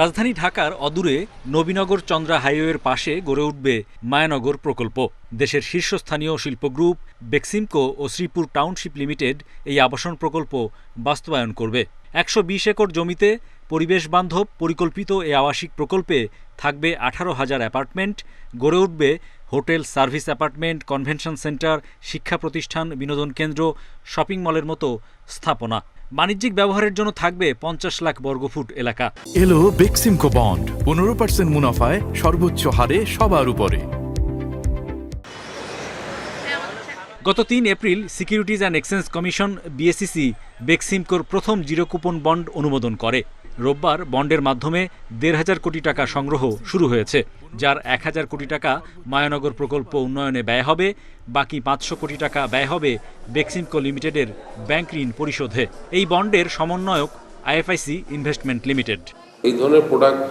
রাজধানী ঢাকার অদূরে নবীনগর চন্দ্রা হাইওয়ের পাশে গড়ে উঠবে মায়ানগর প্রকল্প। দেশের শীর্ষস্থানীয় শিল্প গ্রুপ বেক্সিমকো ও শ্রীপুর টাউনশিপ লিমিটেড এই আবাসন প্রকল্প বাস্তবায়ন করবে। একশো বিশ একর জমিতে পরিবেশ বান্ধব পরিকল্পিত এই আবাসিক প্রকল্পে থাকবে আঠারো হাজার অ্যাপার্টমেন্ট, গড়ে উঠবে hotel service apartment, convention centre, শিক্ষা প্রতিষ্ঠান, বিনোদন কেন্দ্র, শপিং মলের মতো স্থাপনা। বাণিজ্যিক ব্যবহারের জন্য থাকবে পঞ্চাশ লাখ বর্গফুট এলাকা। এলো বেক্সিমকো বন্ড পনেরো পার্সেন্ট মুনাফায় সর্বোচ্চ হারে সবার উপরে। গত তিন April securities and exchange commission BSEC বেক্সিমকোর প্রথম জিরো কুপন বন্ড অনুমোদন করে। রোববার বন্ডের মাধ্যমে দেড় হাজার কোটি টাকা সংগ্রহ শুরু হয়েছে, যার এক হাজার কোটি টাকা মায়ানগর প্রকল্প উন্নয়নে ব্যয় হবে, বাকি পাঁচশো কোটি টাকা ব্যয় হবে বেক্সিমকো লিমিটেডের ব্যাংক ঋণ পরিশোধে। এই বন্ডের সমন্বয়ক আইএফআইসি ইনভেস্টমেন্ট লিমিটেড। এই ধরনের প্রোডাক্ট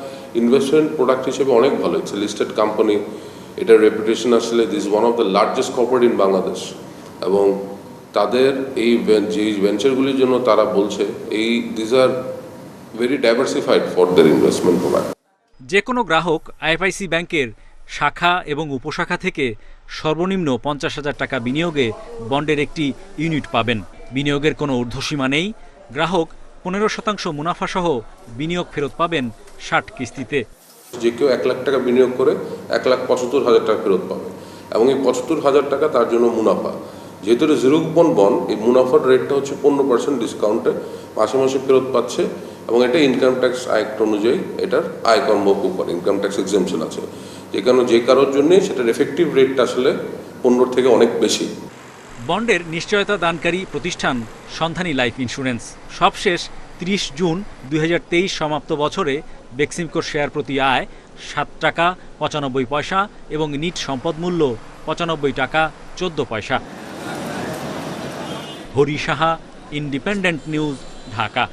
ইনভেস্টমেন্ট প্রোডাক্ট হিসেবে অনেক ভালো। ইটস লিস্টেড কোম্পানি এটার রেপুটেশন আসলে this one of the largest corporate in Bangladesh এবং তাদের এই যে ভেঞ্চারগুলির জন্য তারা বলছে, এই দিস আর যে কোনো গ্রাহক আইএফআইসি ব্যাংকের শাখা এবং উপশাখা থেকে সর্বনিম্ন পঞ্চাশ হাজার টাকা বিনিয়োগে বন্ডের একটি ইউনিট পাবেন। বিনিয়োগের কোনো ঊর্ধ্বসীমা নেই। গ্রাহক পনেরো শতাংশ মুনাফাসহ বিনিয়োগ ফেরত পাবেন ষাট কিস্তিতে। যে কেউ এক লাখ টাকা বিনিয়োগ করে এক লাখ পঁচাত্তর হাজার টাকা ফেরত পাবে। এবং এই পঁচাত্তর হাজার টাকা তার জন্য মুনাফা। যেহেতু জিরো কুপন বন এই মুনাফার রেটটা হচ্ছে পনেরো পার্সেন্ট ডিসকাউন্টে মাসে মাসে ফেরত পাচ্ছে এবং এটা ইনকাম ট্যাক্স আয়ক্ট অনুযায়ী এটার আয় কর্মভোগ করে ইনকাম ট্যাক্স এক্সামশন আছে। যে কারণে যে কারোর জন্যই সেটার এফেক্টিভ রেটটা আসলে পনেরোর থেকে অনেক বেশি। বন্ডের নিশ্চয়তা দানকারী প্রতিষ্ঠান সন্ধানী লাইফ ইন্স্যুরেন্স। সবশেষ তিরিশ জুন দুই হাজার তেইশ সমাপ্ত বছরে বেক্সিমকোর শেয়ার প্রতি আয় সাত টাকা পঁচানব্বই পয়সা এবং নিট সম্পদ মূল্য পঁচানব্বই টাকা চোদ্দ পয়সা। Hari Saha independent news Dhaka.